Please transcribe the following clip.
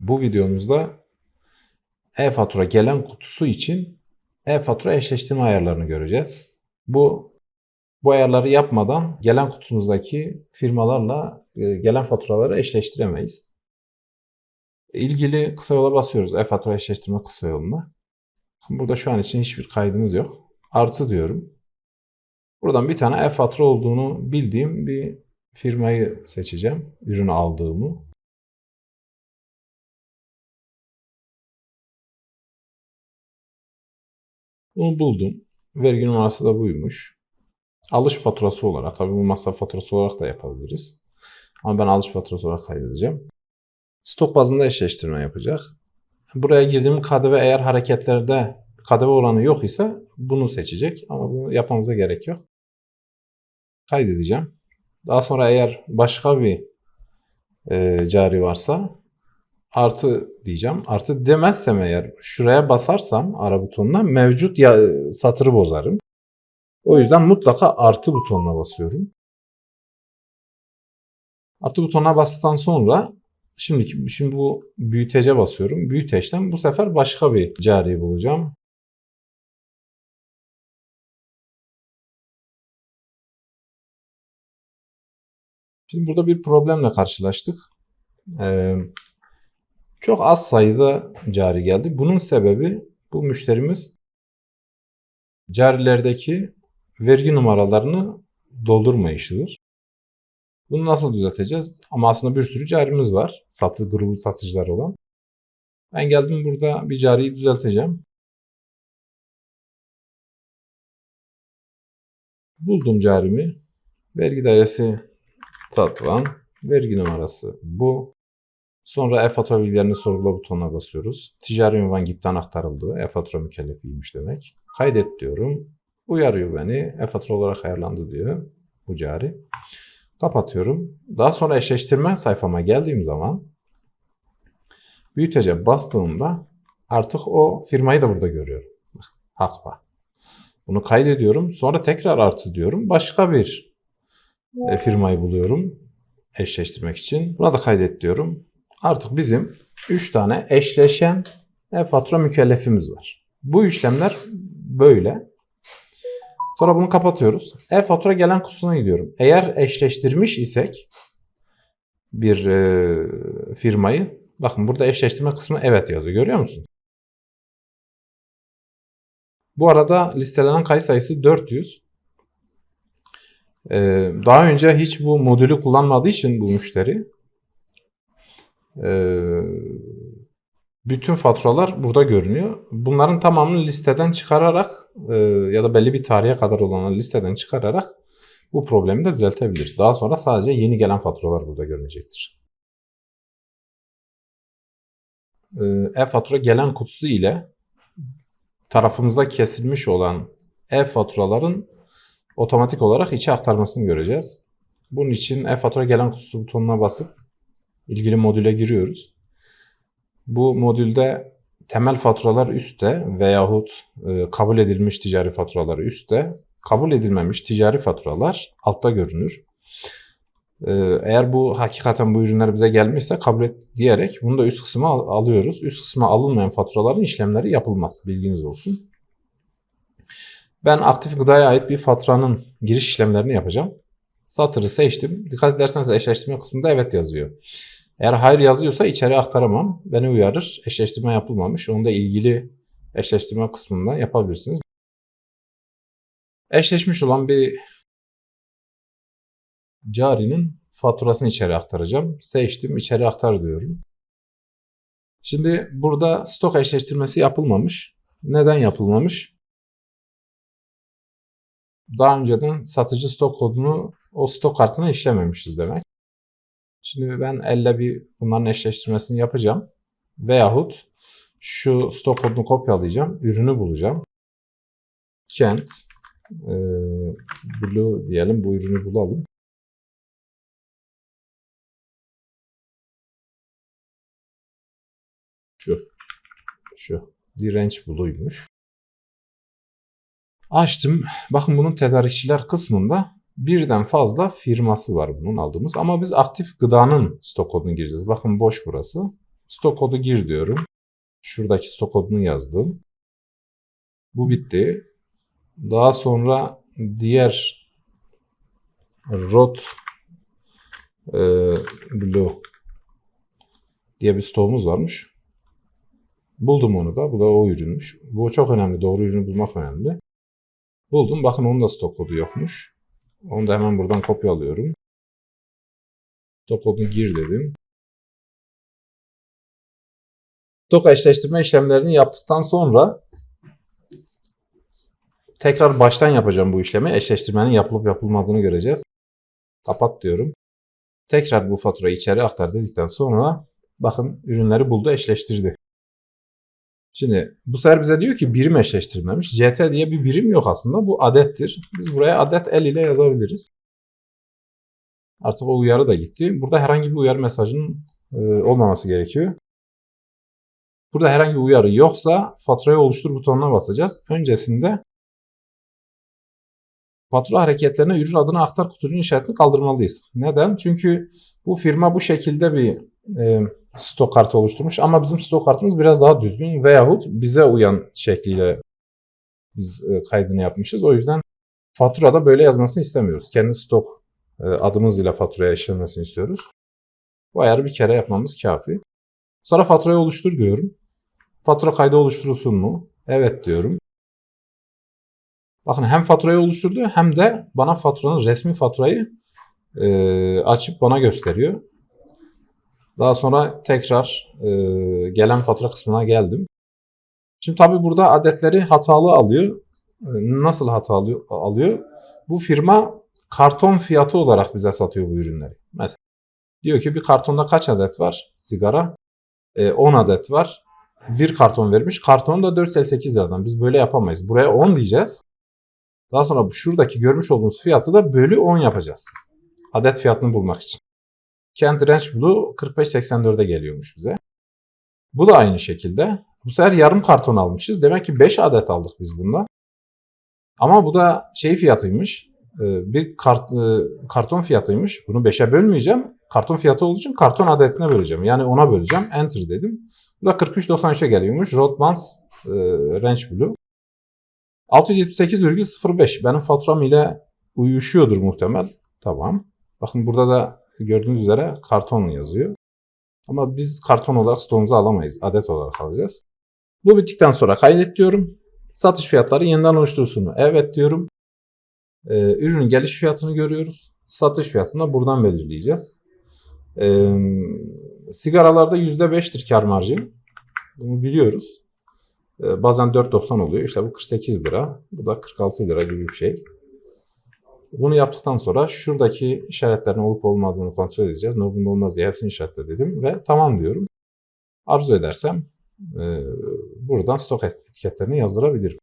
Bu videomuzda e-fatura gelen kutusu için e-fatura eşleştirme ayarlarını göreceğiz. Bu bu ayarları yapmadan gelen kutumuzdaki firmalarla e, gelen faturaları eşleştiremeyiz. İlgili kısa yola basıyoruz e-fatura eşleştirme kısa yoluna. Burada şu an için hiçbir kaydımız yok. Artı diyorum. Buradan bir tane e-fatura olduğunu bildiğim bir firmayı seçeceğim. Ürünü aldığımı. Bunu buldum. Vergi numarası da buymuş. Alış faturası olarak, tabii bu masraf faturası olarak da yapabiliriz. Ama ben alış faturası olarak kaydedeceğim. Stok bazında eşleştirme yapacak. Buraya girdiğim KDV eğer hareketlerde KDV oranı yok ise bunu seçecek. Ama bunu yapmamıza gerek yok. Kaydedeceğim. Daha sonra eğer başka bir e, cari varsa artı diyeceğim. Artı demezsem eğer şuraya basarsam ara butonuna mevcut ya, satırı bozarım. O yüzden mutlaka artı butonuna basıyorum. Artı butonuna bastıktan sonra şimdi şimdi bu büyütece basıyorum. Büyüteçten bu sefer başka bir cari bulacağım. Şimdi burada bir problemle karşılaştık. Ee, çok az sayıda cari geldi. Bunun sebebi bu müşterimiz carilerdeki vergi numaralarını doldurmayışıdır. Bunu nasıl düzelteceğiz? Ama aslında bir sürü carimiz var. Satı grubu satıcılar olan. Ben geldim burada bir cariyi düzelteceğim. Buldum carimi. Vergi dairesi Tatvan. Vergi numarası bu. Sonra e-fatura bilgilerini sorgula butonuna basıyoruz. Ticari ünvan GİP'ten aktarıldı. E-fatura mükellefiymiş demek. Kaydet diyorum. Uyarıyor beni. E-fatura olarak ayarlandı diyor. Bu cari. Kapatıyorum. Daha sonra eşleştirme sayfama geldiğim zaman büyütece bastığımda artık o firmayı da burada görüyorum. Hakva. Bunu kaydediyorum. Sonra tekrar artı diyorum. Başka bir e, firmayı buluyorum eşleştirmek için. Buna da kaydet diyorum. Artık bizim 3 tane eşleşen e-fatura mükellefimiz var. Bu işlemler böyle. Sonra bunu kapatıyoruz. E-fatura gelen kutusuna gidiyorum. Eğer eşleştirmiş isek bir e, firmayı bakın burada eşleştirme kısmı evet yazıyor. Görüyor musun? Bu arada listelenen kayıt sayısı 400. Ee, daha önce hiç bu modülü kullanmadığı için bu müşteri e, bütün faturalar burada görünüyor. Bunların tamamını listeden çıkararak e, ya da belli bir tarihe kadar olanları listeden çıkararak bu problemi de düzeltebiliriz. Daha sonra sadece yeni gelen faturalar burada görünecektir. E, E-fatura gelen kutusu ile tarafımızda kesilmiş olan e-faturaların otomatik olarak içe aktarmasını göreceğiz. Bunun için e-fatura gelen kutusu butonuna basıp ilgili modüle giriyoruz. Bu modülde temel faturalar üstte veyahut e, kabul edilmiş ticari faturalar üstte, kabul edilmemiş ticari faturalar altta görünür. E, eğer bu hakikaten bu ürünler bize gelmişse kabul et diyerek bunu da üst kısma al- alıyoruz. Üst kısma alınmayan faturaların işlemleri yapılmaz. Bilginiz olsun. Ben aktif gıdaya ait bir faturanın giriş işlemlerini yapacağım. Satırı seçtim. Dikkat ederseniz eşleştirme kısmında evet yazıyor. Eğer hayır yazıyorsa içeri aktaramam. Beni uyarır. Eşleştirme yapılmamış. Onu da ilgili eşleştirme kısmında yapabilirsiniz. Eşleşmiş olan bir carinin faturasını içeri aktaracağım. Seçtim. içeri aktar diyorum. Şimdi burada stok eşleştirmesi yapılmamış. Neden yapılmamış? Daha önceden satıcı stok kodunu o stok kartına işlememişiz demek. Şimdi ben elle bir bunların eşleştirmesini yapacağım. Veyahut şu stok kodunu kopyalayacağım. Ürünü bulacağım. Kent e, Blue diyelim. Bu ürünü bulalım. Şu. Şu. Direnç Blue'ymuş. Açtım. Bakın bunun tedarikçiler kısmında birden fazla firması var bunun aldığımız. Ama biz aktif gıdanın stok kodunu gireceğiz. Bakın boş burası. Stok kodu gir diyorum. Şuradaki stok kodunu yazdım. Bu bitti. Daha sonra diğer rot e, blue diye bir stoğumuz varmış. Buldum onu da. Bu da o ürünmüş. Bu çok önemli. Doğru ürünü bulmak önemli. Buldum. Bakın onun da stok kodu yokmuş. Onu da hemen buradan kopyalıyorum. Stok kodunu gir dedim. Stok eşleştirme işlemlerini yaptıktan sonra tekrar baştan yapacağım bu işlemi. Eşleştirmenin yapılıp yapılmadığını göreceğiz. Kapat diyorum. Tekrar bu faturayı içeri aktar dedikten sonra bakın ürünleri buldu eşleştirdi. Şimdi bu sefer bize diyor ki birim eşleştirilmemiş. CT diye bir birim yok aslında. Bu adettir. Biz buraya adet el ile yazabiliriz. Artık o uyarı da gitti. Burada herhangi bir uyarı mesajının e, olmaması gerekiyor. Burada herhangi bir uyarı yoksa faturayı oluştur butonuna basacağız. Öncesinde fatura hareketlerine ürün adını aktar kutucuğun işaretini kaldırmalıyız. Neden? Çünkü bu firma bu şekilde bir e, stok kartı oluşturmuş ama bizim stok kartımız biraz daha düzgün veyahut bize uyan şekliyle biz e, kaydını yapmışız. O yüzden faturada böyle yazmasını istemiyoruz. Kendi stok e, adımız ile faturaya işlenmesini istiyoruz. Bu ayarı bir kere yapmamız kafi. Sonra faturayı oluştur diyorum. Fatura kaydı oluşturulsun mu? Evet diyorum. Bakın hem faturayı oluşturdu hem de bana faturanın resmi faturayı e, açıp bana gösteriyor. Daha sonra tekrar e, gelen fatura kısmına geldim. Şimdi tabii burada adetleri hatalı alıyor. E, Nasıl hatalı alıyor? Bu firma karton fiyatı olarak bize satıyor bu ürünleri. Mesela diyor ki bir kartonda kaç adet var sigara? E, 10 adet var. Bir karton vermiş. Karton da 458 liradan. Biz böyle yapamayız. Buraya 10 diyeceğiz. Daha sonra şuradaki görmüş olduğunuz fiyatı da bölü 10 yapacağız. Adet fiyatını bulmak için. Kent Ranch Blue 45.84'e geliyormuş bize. Bu da aynı şekilde. Bu sefer yarım karton almışız. Demek ki 5 adet aldık biz bundan. Ama bu da şey fiyatıymış. e, Bir kart, e, karton fiyatıymış. Bunu 5'e bölmeyeceğim. Karton fiyatı olduğu için karton adetine böleceğim. Yani ona böleceğim. Enter dedim. Bu da 43.93'e geliyormuş. Rodmans e, Ranch Blue. 678,05 benim faturam ile uyuşuyordur muhtemel. Tamam. Bakın burada da gördüğünüz üzere karton yazıyor. Ama biz karton olarak stoğumuzu alamayız. Adet olarak alacağız. Bu bittikten sonra kaydet diyorum. Satış fiyatları yeniden oluşturulsun? Evet diyorum. Ee, ürünün geliş fiyatını görüyoruz. Satış fiyatını da buradan belirleyeceğiz. Ee, sigaralarda %5'tir kar marjı. Bunu biliyoruz. Ee, bazen 4.90 oluyor. İşte bu 48 lira. Bu da 46 lira gibi bir şey. Bunu yaptıktan sonra şuradaki işaretlerin olup olmadığını kontrol edeceğiz. No bunda olmaz diye hepsini işaretle dedim ve tamam diyorum. Arzu edersem e, buradan stok etiketlerini yazdırabilirim.